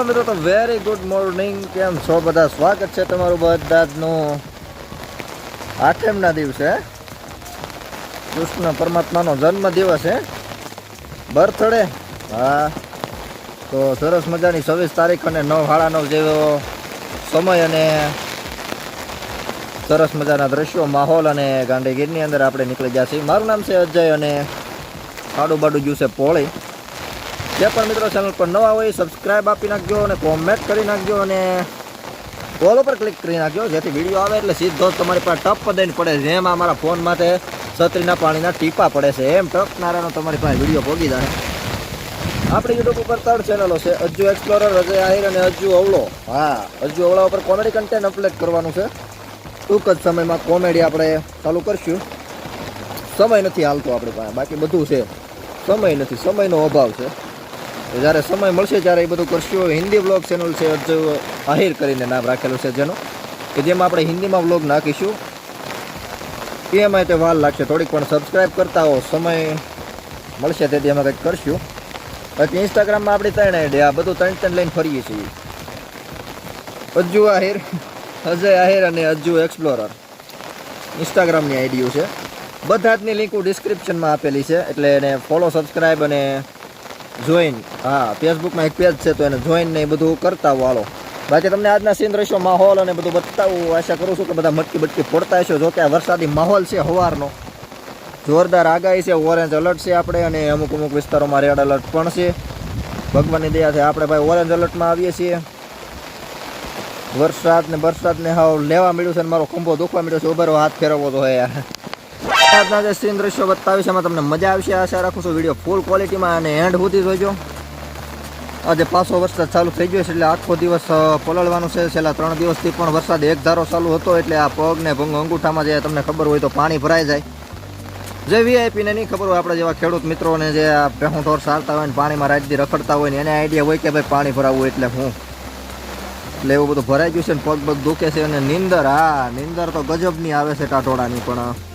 Very good morning કેમ છો? બધા સ્વાગત છે તમારું બધાનું. આઠમના દિવસે કૃષ્ણ પરમાત્માનો જન્મ દિવસ છે બર્થડે. હા. તો સરસ મજાની છવ્વીસ તારીખ અને નવ સાડા જેવો સમય અને સરસ મજાના દ્રશ્યો, માહોલ અને ગાંધીગીરની અંદર આપણે નીકળી ગયા છીએ. મારું નામ છે અજય અને ખાડું બાડું જ્યું છે પોળી. જે પણ મિત્રો ચેનલ પર નવા હોય સબસ્ક્રાઈબ આપી નાખજો અને કોમેન્ટ કરી નાખજો અને કોલ ઉપર ક્લિક કરી નાખજો. જેથી વીડિયો આવે એટલે સીધો તમારી પાસે ટપ દઈને પડે જેમ અમારા મારા ફોન માટે છત્રીના પાણીના ટીપા પડે છે, એમ ટપનારાનો તમારી પાસે વીડિયો ભોગી જાય. આપણી યુટ્યુબ ઉપર ત્રણ ચેનલો છે, અજ્જુ એક્સપ્લોરર અજય આહિર અને અજ્જુ અવળો. હા, અજ્જુ અવળા ઉપર કોમેડી કન્ટેન્ટ અપલોડ કરવાનું છે. ટૂંક જ સમયમાં કોમેડી આપણે ચાલુ કરશું. સમય નથી હાલતો આપણી પાસે, બાકી બધું છે. સમય નથી, સમયનો અભાવ છે. જ્યારે સમય મળશે ત્યારે એ બધું કરશું. હિન્દી વ્લોગ ચેનલ છે અજય આહિર કરીને નામ રાખેલું છે જેનું, કે જેમાં આપણે હિન્દીમાં વ્લોગ નાખીશું. એમાં તે વાર લાગશે. થોડીક પણ સબસ્ક્રાઈબ કરતા હો, સમય મળશે તેથી અમે કંઈક કરશું. બાકી ઇન્સ્ટાગ્રામમાં આપણી ત્રણ આઈડી આ બધું ત્રણ ત્રણ લઈને ફરીએ છીએ. અજ્જુ આહિર અજય આહિર અને અજ્જુ એક્સપ્લોરર ઇન્સ્ટાગ્રામની આઈડીઓ છે. બધા જની લિંકો ડિસ્ક્રિપ્શનમાં આપેલી છે, એટલે એને ફોલો સબસ્ક્રાઈબ અને જોઈન, હા ફેસબુકમાં એક પેજ છે તો એને જોઈન ને એ બધું કરતા હોય હાલો. બાકી તમને આજના સીન દ્રશ્યો માહોલ અને બધું બતાવું, આશા કરું છું કે બધા મટકી બટકી ફોડતા હશો. જો કે આ વરસાદી માહોલ છે હવારનો. જોરદાર આગાહી છે ઓરેન્જ એલર્ટ છે આપણે અને અમુક અમુક વિસ્તારોમાં રેડ એલર્ટ પણ છે. ભગવાનની દયાથી આપણે ભાઈ ઓરેન્જ એલર્ટમાં આવીએ છીએ. વરસાદ ને વરસાદ હાવ લેવા મળ્યું છે અને મારો ખંભો દુખવા મળ્યો છે ઉભરો હાથ ફેરવવો તો હે યાર. આજના જે સીન દ્રશ્યો બતાવીશ એમાં તમને મજા આવશે. આશા રાખું છું વીડિયો ફૂલ ક્વોલિટીમાં અને એન્ડ સુધી જોજો. આજે પાછો વરસાદ ચાલુ થઈ ગયો છે, એટલે આખો દિવસ પલળવાનું છે. છેલ્લા ત્રણ દિવસથી પણ વરસાદ એક ધારો ચાલુ હતો, એટલે આ પગ ને ભંગ અંગૂઠામાં જે તમને ખબર હોય તો પાણી ભરાઈ જાય. જે વીઆઈપીને નહીં ખબર હોય, આપણે જેવા ખેડૂત મિત્રોને જે આ ભેહું ઢોર સારતા હોય ને પાણીમાં રાજદી રખડતા હોય ને એને આઈડિયા હોય કે ભાઈ પાણી ભરાવવું એટલે હું. એટલે એવું બધું ભરાઈ ગયું છે ને પગ પગ દુખે છે અને નીંદર, હા, નીંદર તો ગજબની આવે છે ટાટોળાની પણ.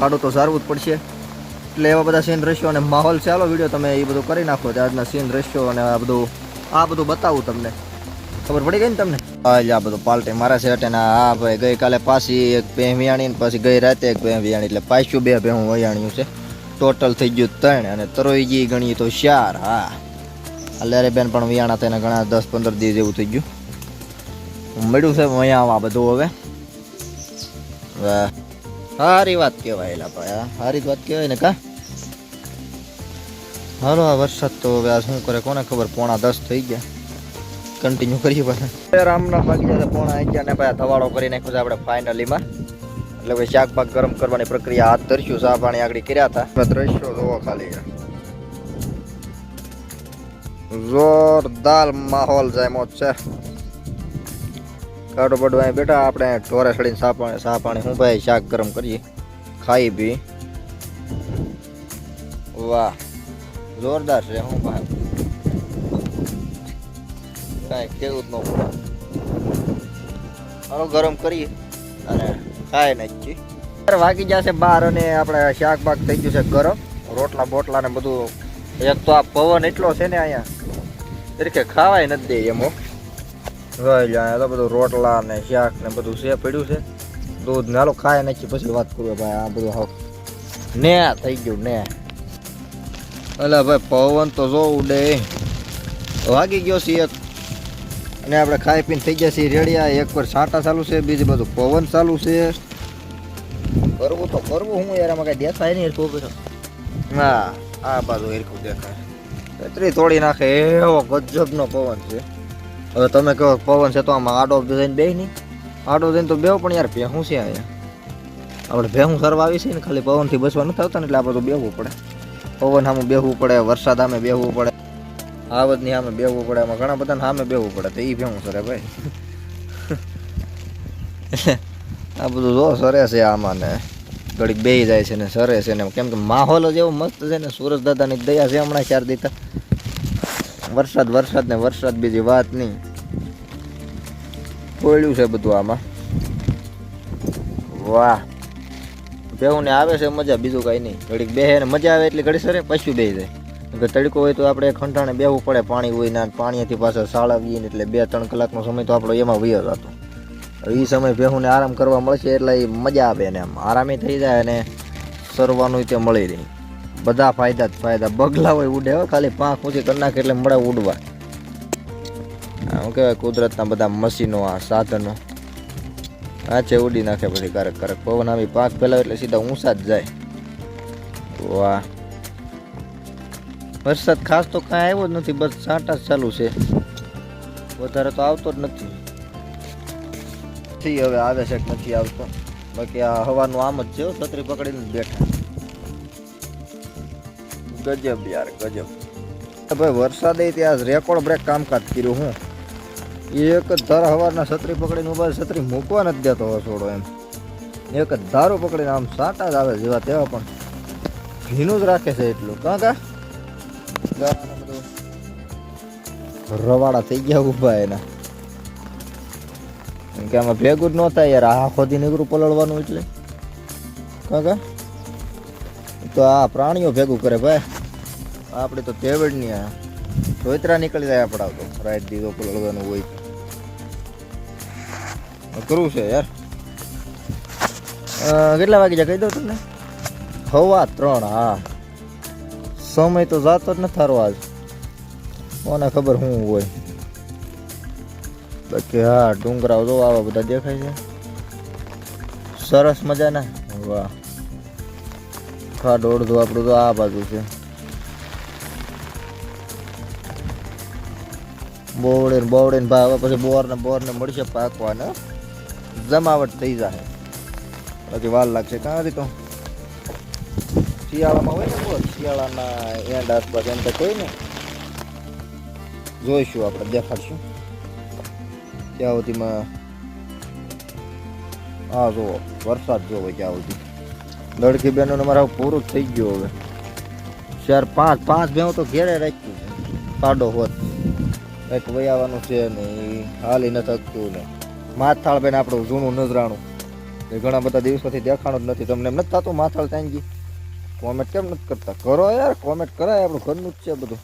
કાઢું તો સારવું જ પડશે. એટલે એવા બધા સીન દ્રશ્યો અને માહોલ ચાલો વીડિયો તમે એ બધું કરી નાખો. આજના સીન દ્રશ્યો અને આ બધું આ બધું બતાવું તમને. ખબર પડી ગઈ ને તમને? હા આ બધું પાલટી મારા છે એટલે હા ભાઈ, ગઈકાલે પાછી એક ભેં વિયાણી પછી ગઈ રાતે એક ભેં વિયાણી, એટલે પાછું બે ભેહું વયાણ્યું છે. ટોટલ થઈ ગયું ત્રણ અને તરોઈજી ગણીએ તો ચાર, હા. અલ્યારે બેન પણ વિયાણા થઈને ઘણા દસ પંદર દિવસ જેવું થઈ ગયું. મળ્યું છે અહીંયા આ બધું હવે. સારી વાત કહેવાય એલા ભાઈ આ સારી વાત કહેવાય ને કા? હાલો આ વરસાદ તો હવે આ શું કરે કોને ખબર? પોણા દસ થઈ ગયા. કન્ટિન્યુ કરીએ પાછા. રામના ભાગી જાય પોણા અગિયાર ને ભાઈ ધવાડો કરી નાખ્યો છે આપણે ફાઇનલીમાં એટલે ભાઈ શાકભાગ ગરમ કરવાની પ્રક્રિયા હાથ ધરશું ચા પાણી આગળ કર્યા હતા. દ્રશ્યો જોવો ખાલી. જોરદાર માહોલ જાય મોજ છે. કાઢો બડો અહીં બેઠા. આપણે ઢોરા સડીને સા પાણી સા પાણી હું ભાઈ? શાક ગરમ કરીએ. ખાઈ પી. વાહ. જોરદાર છે હું ભાઈ. કાંઈ કેવું જ ન પડે. હાલો, ગરમ કરીએ. અને ખાઈ નાખીએ. અત્યારે વાગી જશે બહાર અને આપણે શાક બાક થઈ ગયું છે ગરમ. રોટલા બોટલા ને બધું. એક તો આ પવન એટલો છે ને અહીંયા. તરીકે ખાવાય નથી દે એમ હો તો બધું રોટલા ને શાક ને બધું છે, પડ્યું છે. દૂધ ને હાલો ખાય નાખી પછી વાત કરું ભાઈ, આ બધું હાવ ને થઈ ગયું ને. એટલે ભાઈ, પવન તો જો ઉડે. વાગી ગયો છે એક. અને આપણે ખાઈ પીને થઈ ગયા છીએ રેડિયા, એક પર છાંટા ચાલુ છે, બીજું બધું પવન ચાલુ છે. કરવું તો કરવું હું યાર, આમાં કઈ દેખાય નહીં હરખું હા, આ બાજુ હરખું દેખાય. છત્રી તોડી નાખે, એવો ગજબનો પવન છે. હવે તમે કહો પવન છે તો આમાં આડો જઈને બે નહીં. આડો જઈને તો બેવ પણ યાર ભેહું છે અહીંયા. આપણે ભેહું સરવા આવી છે ને ખાલી પવનથી બસવા નથી આવતા ને એટલે આપણે તો બેહવું પડે. પવન સામે બેહવું પડે, વરસાદ સામે બેહવું પડે. આવતની સામે બેહવું પડે એમાં ઘણા બધાને સામે બેહવું પડે, તો એ ભેહું સરે ભાઈ. આ બધું જો સરે છે આમાં ને. ઘડીક બેહી જાય છે ને સરે છે ને. કેમ કે માહોલ જ એવો મસ્ત છે ને સુરજ દાદાની દયા છે હમણાં ચાર દીધા. વરસાદ વરસાદ ને વરસાદ બીજી વાત નહીં. કોયડ્યું છે બધું આમાં. વાહ. બેહું ને આવે છે મજા, બીજું કાંઈ નહીં. ઘડીક બેહે ને મજા આવે એટલે ઘડી સરે પછી બે જાય. તડકો હોય તો આપણે ખંઠાણે બેવું પડે, પાણી હોય ને પાણીથી પાછા સાળાવીએ એટલે બે ત્રણ કલાકનો સમય તો આપણો એમાં વયો હતો એ સમય ભેહુંને આરામ કરવા મળશે એટલે એ મજા આવે ને આમ. આરામે થઈ જાય અને સરવાનું તે મળી રહે. બધા ફાયદા જ ફાયદા. બગલા હોય ઉડે હો, ખાલી પાંખ ઊંચી કરી નાખે એટલે મળે ઉડવા. શું કહેવાય કુદરતના બધા મશીનો, આ સાધનો. આ ઉડી નાખે પછી કારક ક્યારેક. પવન આવી પાક ફેલાવે એટલે સીધા ઊંચા જ જાય. વાહ. વરસાદ ખાસ તો કાંઈ આવ્યો જ નથી, બસ છાંટા જ ચાલુ છે. વધારે તો આવતો જ નથી. હવે આવે છે નથી આવતો. બાકી આ હવાનું આમ જ છે છત્રી પકડીને બેઠા. ગજબ યાર, ગજબ. ભાઈ, વરસાદે ત્યાં રેકોર્ડ બ્રેક કામકાજ કર્યું હું. એક જ ધાર હવારના છત્રી પકડીને ઊભા છત્રી મૂકવા નથી દેતો હસોડો એમ. એક જ ધારો પકડીને આમ સાટા જ આવે જેવા તેવા પણ ભીનું જ રાખે છે એટલું. કાં કા? રવાડા થઈ ગયા ઊભા એના. કેમ કે આમાં ભેગું જ ન થાય યાર. આ ખોદી નીકળું પલળવાનું એટલે. કાં કા? તો આ પ્રાણીઓ ભેગું કરે ભાઈ. આપણે તો તેવડ નહીં આ સોયત્રા નીકળી જાય આપણા તો. રાઈટ દીધો પલળવાનું હોય અઘરું છે યાર. કેટલા વાગે જાય કહી દઉં તમને? હવા ત્રણ હા. સમય તો જાતો જ નથી થારો આજ. કોને ખબર શું હોય. બાકી હા ડુંગરાઓ જો આવા બધા દેખાય છે. સરસ મજાના. વાહ. ખાડ અડધું આપણું તો આ બાજુ છે. બોવડે બોવડે ભાવ ભાઈ હવે પછી બોર ને બોર ને મળશે પાકવાને. જમાવટ થઈ જાય બાકી વાર લાગશે કાં હતી તો? શિયાળામાં હોય ને શિયાળાના એન્ડ આસપાસ એમ તો કોઈ ને જોઈશું આપણે, દેખાડશું. ત્યાં સુધીમાં? હા જુઓ, વરસાદ જોવો ત્યાં સુધી. લડકી બહેનોને મારા પૂરું થઈ ગયું હવે. ચાર પાંચ પાંચ ભેવું તો ઘેરે રાખ્યું છે. સાડો હોત. એક વયાવાનું છે ને ઈ હાલી ન થતું ને. માથાળ બેન આપણું જૂનું નજરાણું. એ ઘણા બધા દિવસોથી દેખાણું જ નથી. તમને એમ નથી થતું માથાળ તાંગી કોમેન્ટ કેમ નથી કરતા? કરો યાર કોમેન્ટ કરાય. આપણું ઘરનું જ છે બધું.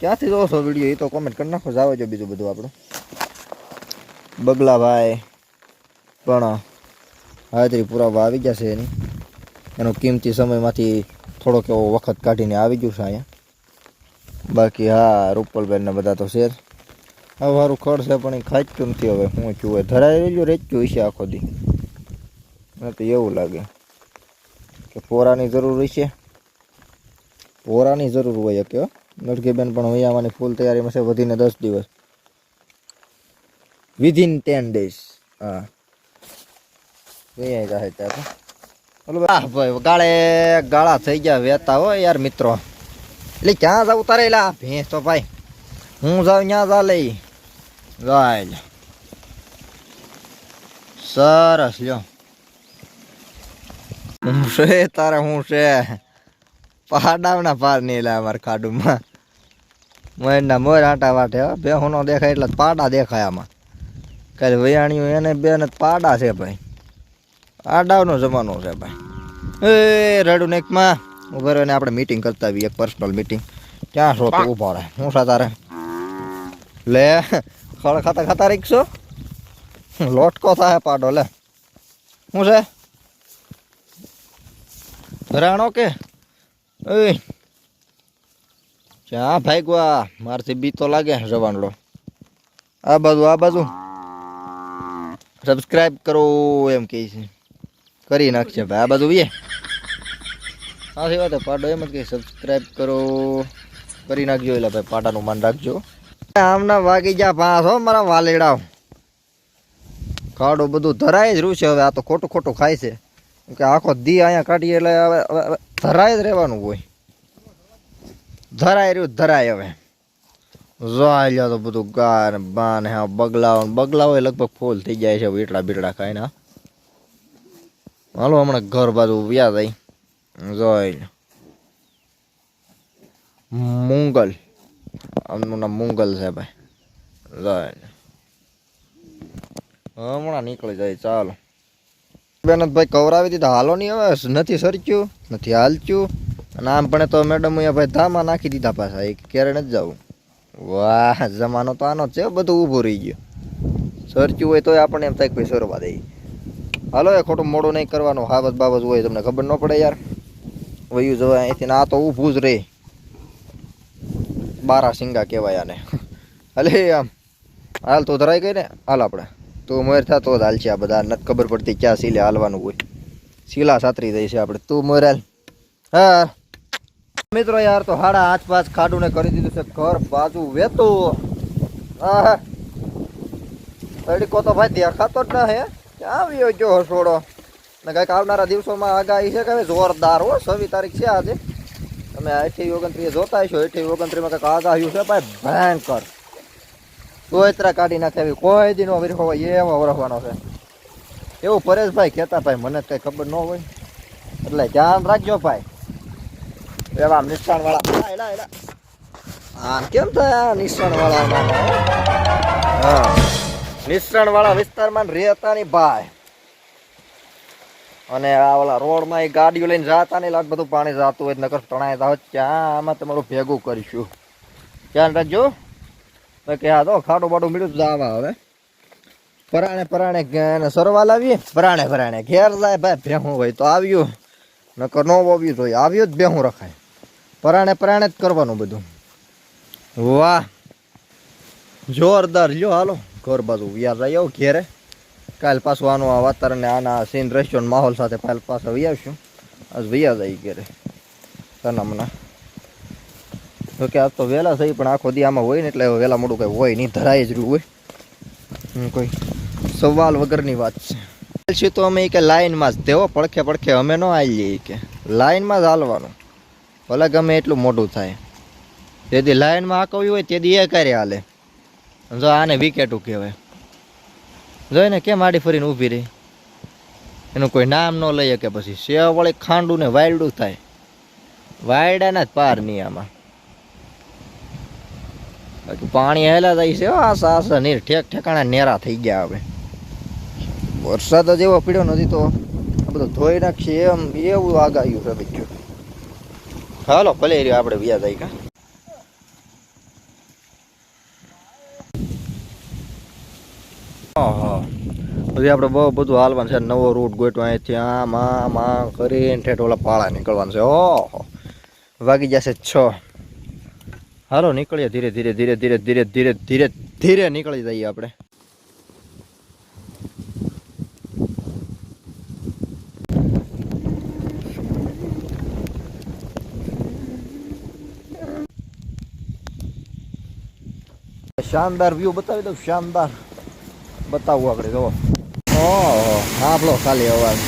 ક્યાંથી જોવો છો વીડિયો એ તો કોમેન્ટ કરી નાખો, જાવે જો બીજું બધું આપણું. બગલાભાઈ, પણ હાજરી પુરાવા આવી ગયા છે એની. એનો કિંમતી સમયમાંથી થોડોક એવો વખત કાઢીને આવી ગયું છે અહીંયા. બાકી હા રૂપલબેન ને બધા તો શેર હવે મારું ખડ છે, પણ એ ખાચતું નથી હવે. હું હોય ધરાઈ રહેલું રેચ્યું હશે આખો દી. મને તો એવું લાગે કે પોરાની જરૂર હશે. પોરાની જરૂર હોય કે નડકીબેન પણ હોય આવવાની ફૂલ તૈયારીમાં છે, વધીને દસ દિવસ. વિધિન ટેન ડેઝ હા. અહીંયા જાહે ત્યાં તો ભાઈ. ગાળે ગાળા થઈ ગયા વેતા હો યાર મિત્રો. એટલે ક્યાં જાવ તારે, એલા? ભેંસ તો ભાઈ. હું જાઉં ત્યાં જા લઈ. લે. સરસ લ્યો હું છે તારે હું છે પહાડાવના પાર નહીં લે અમારે ખાડુમાં મોરના મોર આટા વાટે હો બે હુનો દેખાય એટલે પાડા દેખાય આમાં કાલે વૈયાણીઓ એને બે ને પાડા છે ભાઈ આડાવનો જમાનો છે ભાઈ એ રડુ નેકમાં ઊભા રહીને આપણે મીટિંગ કરતા આવીએ એક પર્સનલ મીટિંગ ક્યાં છો તું ઊભો રહે હું સા તારે લે ખળ ખાતા ખાતા રીક્ષો લોટકો થાય પાડો લે શું છે રાણો કે ઓય ક્યાં ભાગ્યા મારથી બી તો લાગે જવાનડો આ બાજુ આ બાજુ સબસ્ક્રાઇબ કરો એમ કહે છે કરી નાખશે ભાઈ આ બાજુ વીએ સાચી વાત છે, પાડો એમ જ કે સબસ્ક્રાઇબ કરો કરી નાખજો એટલે ભાઈ પાડાનું માન રાખજો આમના વાગી ગયા પાંચ હો મારા વાલેડા કાડો બધું ધરાય જ રહ્યું છે હવે, આ તો ખોટું ખોટું ખાય છે. કે આખો દી અહીંયા કાઢીએ એટલે હવે ધરાય જ રહેવાનું હોય. ધરાય રહ્યું, ધરાય હવે. જોઈ તો બધું ગા ને બા ને હા બગલાઓ બગલાઓ લગભગ ફૂલ થઈ જાય છે વીટડા બીટડા ખાઈને. હાલો, હમણાં ઘર બાજુ વ્યા થાય જોઈ મુંગલ. આમનું નામ મુંગલ છે ભાઈ. જોઈ હમણાં નીકળી જાય, ચાલો. બેન ભાઈ કવરાવી દીધા, હાલો નહીં હવે, નથી સરચ્યું નથી હાલચ્યું. અને આમ પણ તો મેડમ અહીંયા ભાઈ ધામાં નાખી દીધા પાછા એક ક્યારે નથી જવું. વાહ, જમાનો તો આનો છે, બધું ઊભું રહી ગયું. સરચ્યું હોય તોય આપણને એમ થાય કે ભાઈ સરવા દઈ હાલો, એ ખોટું મોડું નહીં કરવાનું હાવત બાબત હોય, તમને ખબર ન પડે યાર. વયું જવાય અહીંથી આ તો ઊભું જ રહે. બારા સિંગા કહેવાય આને. અલે, આમ. હાલ તો ધરાઈ ગઈ ને? હાલ આપણે. તું મોર થા, તો જ હાલ છે આ બધા. નથી ખબર પડતી ક્યાં સીલે હાલવાનું હોય. શીલા સાતરી દઈ છે આપણે. તું મોર હાલ. હા. મિત્રો યાર, તો હાડા આચ પાંચ ખાડું ને કરી દીધું છે. ઘર બાજુ વેતું. હા તડીકો તો ભાઈ દેખાતો જ ના હે. આવ્યો જો હસોડો? ને કંઈક આવનારા દિવસોમાં આગાહી છે કે જોરદાર હો. છવ્વીસ તારીખ છે આજે. તમે અઠ્યાવી ઓગણત્રીસ જોતા હશો અઠ્યાવી ઓગણત્રીસમાં કંઈક આગાહ્યું છે ભાઈ, ભયંકર. સોયત્રા કાઢી નાખે એવી કોઈ દી નો વિરખો હોય એવો વરસવાનો છે. એવું પરેશભાઈ કહેતા ભાઈ, મને કઈ ખબર ન હોય. એટલે ધ્યાન રાખજો ભાઈ. એવા નિશાણ વાળા એલા એલા. આમ કેમ થાય નિશાણ વાળા હા? નિશાણ વાળા વિસ્તારમાં રહેતા ની ભાઈ. અને આ ઓલા રોડમાં એ ગાડીઓ લઈને જાતા નહીં લાગ બધું પાણી જતું હોય, નકર તણાય જાવ. ત્યાં આમાં તમારું ભેગું કરીશું. ધ્યાન રાખજો. કે આ તો ખાડો બાડો મળ્યું તો આવા. હવે પરાણે પરાણે સરવા લાવીએ. પરાણે પરાણે ઘેર જાય ભાઈ, ભેહું હોય તો આવ્યું નકર નો આવ્યું તો આવ્યું જ ભેહું રખાય. પરાણે પરાણે જ કરવાનું બધું. વાહ. જોરદાર. લ્યો હાલો. ઘર બાજુ યાર રહ્યો ઘેરે. કાલ પાછું આનું આ વાતાવરણ આના સીન રેસ્ટોરન્ટ માહોલ સાથે કાલ પાછા વહી આવશું. આજ વૈયા જાય ઘેરે. તનામના. જોકે આજ તો વહેલા થઈ, પણ આખો દી આમાં હોય ને એટલે વહેલા મોડું કંઈ હોય નહીં, ધરાય જ રહ્યું હોય. કોઈ સવાલ વગરની વાત છે. છે તો અમે કે લાઇનમાં જ તેવો પડખે પડખે અમે ન આવી જઈએ કે. લાઇનમાં જ હાલવાનું. ભલે ગમે એટલું મોટું થાય. તેથી લાઇનમાં હાકવ્યું હોય તેથી એ કરે હાલે. જો આને વિકેટું કહેવાય જોઈ ને કેમ આડી ફરીને ઊભી રહી? એનું કોઈ નામ ન લઈએ કે પછી. સેવ વળી ખાંડું ને વાયડું થાય. વાયડાના જ પાર નહીં આમાં. બાકી પાણી હેલા જાય છે. આ સાસ નીર ઠેક ઠેકાણા નેરા થઈ ગયા હવે. વરસાદ જ એવો પીડ્યો નથી તો આ બધું ધોઈ નાખીએ એમ એવું આગાયું છે બીજું હાલો, ભલે આપણે વ્યાજ આવી કા હા પછી આપણે બહુ બધું હાલવાનું છે. નવો રૂટ ગોઠવા અહીંથી આમ આમ આમ કરીને ઠેઠ ઓલા પાળા નીકળવાનું છે. ઓહો. વાગી જશે છ. હાલો, નીકળીએ ધીરે ધીરે ધીરે ધીરે ધીરે ધીરે ધીરે ધીરે નીકળી જઈએ આપણે. શાનદાર વ્યૂ બતાવી દઉં, શાનદાર. બતાવું આપણે જુઓ. ઓહો સાંભળો ખાલી અવાજ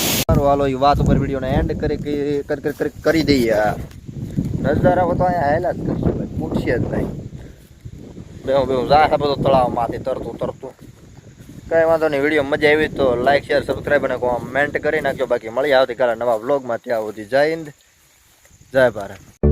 સારું હાલો એ વાત ઉપર વિડીયોને એન્ડ કરી કરી- દઈએ નજદારા તો અહીંયા હેલા જ કરશું ભાઈ. પૂછશે જ નહીં. બેહું બેહું. જા બધો તળાવમાંથી, તરતું તરતું. કઈ વાંધો નહીં. વીડિયો મજા આવી તો લાઈક શેર સબસ્ક્રાઈબ અને કોમેન્ટ કરી નાખજો. બાકી મળી આવતીકાલે નવા વ્લોગમાં ત્યાં સુધી જય હિન્દ. જય ભારત.